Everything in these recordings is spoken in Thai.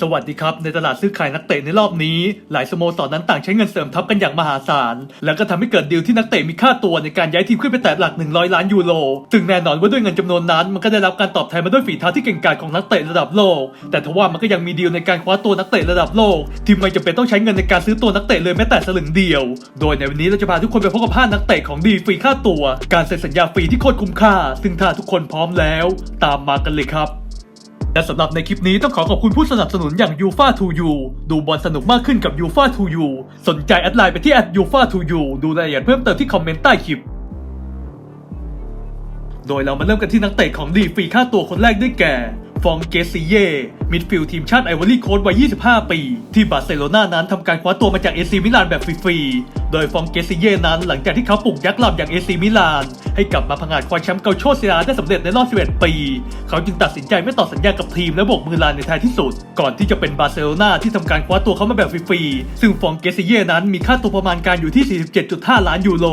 สวัสดีครับ ในตลาดซื้อขายนักเตะในรอบนี้ หลายสโมสรนั้นต่างใช้เงินเสริมทัพกันอย่างมหาศาล แล้วก็ทำให้เกิดดีลที่นักเตะมีค่าตัวในการย้ายทีมขึ้นไปแตะหลัก 100 ล้านยูโรซึ่งแน่นอนว่าด้วยเงินจำนวนนั้นมันก็ได้รับการตอบแทนมาด้วยฝีเท้าที่เก่งกาจของนักเตะระดับโลก แต่ทว่ามันก็ยังมีดีลในการคว้าตัวนักเตะระดับโลก ที่ไม่จำเป็นต้องใช้เงินในการซื้อตัวนักเตะเลยแม้แต่สลึงเดียว โดยในวันนี้เราจะพาทุกคนไปพบกับภาพนักเตะของดีฟรีค่าตัว การเซ็นสัญญาฟรีที่โคตรคุ้มค่า ซึ่งถ้าทุกคนพร้อมแล้ว ตามมากันเลยครับ และสำหรับในคลิปนี้ต้องขอขอบคุณผู้สนับสนุนอย่าง u f a 2 u ดูบอลสนุกมากขึ้นกับ u f a 2 u สนใจแอดไลน์ไปที่ u f a 2 u ดูรายละเอียดเพิ่มเติมที่คอมเมนต์ใต้คลิป โดยเรามาเริ่มกันที่นักเตะของดีฟรีค่าตัวคนแรกได้แก่ ฟองเกซิเย่ มิดฟิลด์ทีมชาติไอวอรี่โค้ดวัย 25 ปี ที่บาร์เซโลนานั้นทำการคว้าตัวมาจากเอซีมิลานแบบฟรีๆ โดยฟองเกซิเย่นั้นหลังจากที่เขาปลุกยักษ์ลำอย่างเอซีมิลาน ให้กลับมาพังอาจคว้าแชมป์เกาโชเซียได้สำเร็จในรอบ 11 ปี เขาจึงตัดสินใจไม่ต่อสัญญากับทีมและโบกมือลาในท้ายที่สุด ก่อนที่จะเป็นบาร์เซโลนาที่ทำการคว้าตัวเขามาแบบฟรีๆ ซึ่งฟองเกซิเย่นั้นมีค่าตัวประมาณการอยู่ที่ 47.5 ล้านยูโร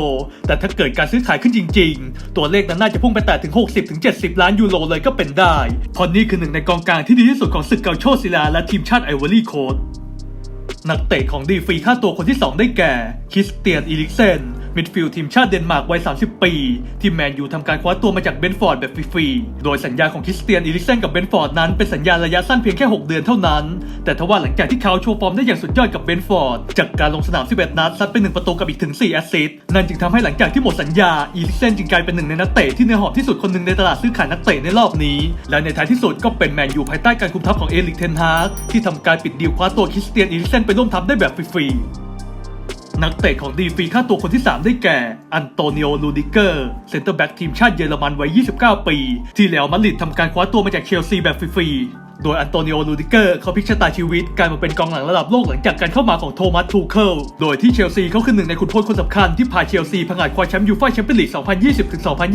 แต่ถ้าเกิดการซื้อขายขึ้นจริง ๆ ตัวเลขนั้นน่าจะพุ่งไปแตะถึง 60-70 ล้านยูโรเลยก็เป็นได้เพราะนี่คือหนึ่งในกองกลางที่ดีที่สุดของศึกเกาโชศิลาและทีมชาติไอวอรี่โค้ดนักเตะของดีฟรีค่าตัวคนที่ 2 ได้แก่ คริสเตียนอีลิกเซน มิดฟิลด์ทีมชาติเดนมาร์กวัย 30 ปี ที่แมนยูทำการคว้าตัวมาจากเบนฟอร์ดแบบฟรีๆ โดยสัญญาของคริสเตียนอีลิกเซนกับเบนฟอร์ดนั้นเป็นสัญญาระยะสั้นเพียงแค่ 6 เดือนเท่านั้น แต่ทว่าหลังจากที่เขาโชว์ฟอร์มได้อย่างสุดยอดกับเบนฟอร์ด จากการลงสนาม 11 นัดซัดไป1ประตูกับอีกถึง 4 แอสซิสต์ นั่นจึงทำให้หลังจากที่หมดสัญญาอีลิกเซนจึงกลายเป็นหนึ่งในนักเตะที่เนื้อหอมที่สุดคนหนึ่งในตลาดซื้อขายนักเตะในรอบนี้ และในท้ายที่สุดก็เป็นแมนยูภายใต้การคุมทัพของเอลิกเทนฮากที่ทำการปิดดีลคว้าตัวคริสเตียนอีลิเซนไปร่วมทัพได้แบบฟรีๆ นักเตะของดีฟีค่าตัวคนที่ 3 ได้แก่ อันโตนิโอ ลูดิเกอร์ เซนเตอร์แบ็กทีมชาติเยอรมันวัย 29 ปี ที่แล้วมาดริดทำการคว้าตัวมาจากเชลซีแบบฟรีๆ โดยอันโตนิโอ ลูดิเกอร์เขาพลิกชะตาชีวิตกลายมาเป็นกองหลังระดับโลกหลังจากการเข้ามาของโทมัส ทูเคิล โดยที่เชลซีเขาคือหนึ่งในขุนพลคนสำคัญที่พาเชลซีพังอาจคว้าแชมป์ยูฟ่าแชมเปี้ยนลีก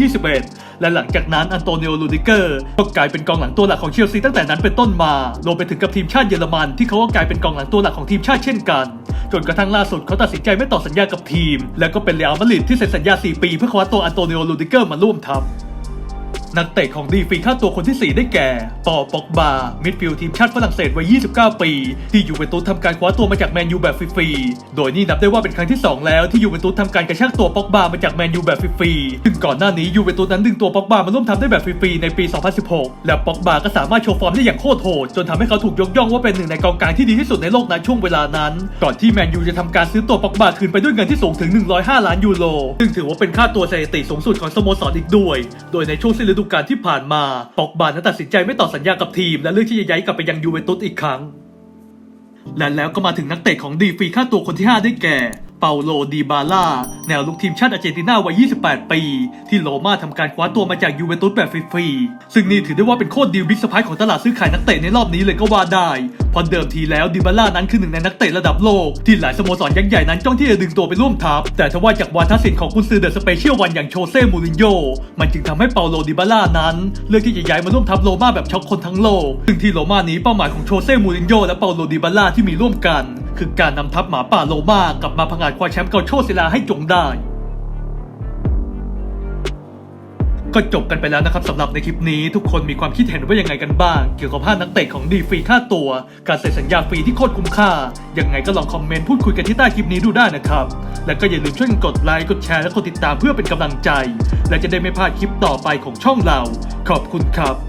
2020-2021 และหลังจากนั้นอันโตนิโอ ลูดิเกอร์ก็กลายเป็นกองหลังตัวหลักของเชลซีตั้งแต่นั้นเป็นต้นมารวมไปถึงกับทีมชาติเยอรมันที่เขาก็กลายเป็นกองหลังตัวหลักของทีมชาติเช่นกัน จนกระทั่งล่าสุดเขาตัดสินใจไม่ต่อสัญญากับทีม และก็เป็นเรอัลมาดริดที่เซ็นสัญญา 4 ปี เพื่อคว้าตัวอันโตนิโอลูดิเกอร์มาร่วมทัพ นักเตะของดีฟีค่าตัวคนที่ 4 ได้แก่ ปอปอกบา มิดฟิลด์ทีมชาติฝรั่งเศสวัย 29 ปี ที่ยูเวนตุสทำการคว้าตัวมาจากแมนยูแบบฟรีๆ โดยนี่นับได้ว่าเป็นครั้งที่ 2 แล้วที่ยูเวนตุสทำการกระชากตัวปอกบามาจากแมนยูแบบฟรีๆ ซึ่งก่อนหน้านี้ยูเวนตุสนั้นดึงตัวปอกบามาร่วมทำได้แบบฟรีๆ ในปี 2016 และปอกบาก็สามารถโชว์ฟอร์มได้อย่างโคตรโหดจนทำให้เขาถูกยกย่องว่าเป็นหนึ่งในกองกลางที่ดีที่สุดในโลกในช่วงเวลานั้น ก่อนที่แมนยูจะทำการซื้อตัวปอกบาคืนไปด้วยเงินที่สูงถึง 105 ล้านยูโร ซึ่งถือว่าเป็นค่าตัวสถิติสูงสุดของสโมสรอีกด้วย โดยในช่วงสิ้นฤดูกาลที่ผ่านมาปอกบานั้นตัดสินใจไม่ต่อสัญญากับทีม และเลือกที่จะย้ายกลับไปยังยูเวนตุสอีกครั้ง และแล้วก็มาถึงนักเตะของดีฟรีค่าตัวคนที่ 5 ได้แก่ เปาโลดีบาล่าแนวลุกทีมชาติอาร์เจนตินาวัย 28 ปี ที่โรม่าทำการคว้าตัวมาจากยูเวนตุสแบบฟรีๆ ซึ่งนี่ถือได้ว่าเป็นโคตรดีลบิ๊กสไปของตลาดซื้อขายนักเตะในรอบนี้เลยก็ว่าได้ เพราะเดิมทีแล้วดีบาล่านั้นคือหนึ่งในนักเตะระดับโลก ที่หลายสโมสรยักษ์ใหญ่นั้นจ้องที่จะดึงตัวไปร่วมทัพ แต่ทว่าจากวาทศิลป์ของกุนซือเดอะสเปเชียลวันอย่างโชเซ่มูรินโญ่มันจึงทำให้เปาโลดิบาล่านั้น เลือกที่จะย้ายมาร่วมทัพโรม่าแบบช็อกคนทั้งโลก ซึ่งที่โรม่านี้เป้าหมายของโชเซ่มูรินโญ่และเปาโลดิบาล่าที่มีร่วมกัน คือการนำทัพหมาป่าโรม่ากลับมาพังอาจคว้าแชมป์เกาโชศิลาให้จงได้ ก็จบกันไปแล้วนะครับสำหรับในคลิปนี้ทุกคนมีความคิดเห็นว่ายังไงกันบ้าง เกี่ยวกับภาพนักเตะของดีฟรีค่าตัว การเซ็นสัญญาฟรีที่โคตรคุ้มค่า ยังไงก็ลองคอมเมนต์พูดคุยกันที่ใต้คลิปนี้ดูได้นะครับ และก็อย่าลืมช่วยกดไลค์กดแชร์และกดติดตามเพื่อเป็นกำลังใจ และจะได้ไม่พลาดคลิปต่อไปของช่องเรา ขอบคุณครับ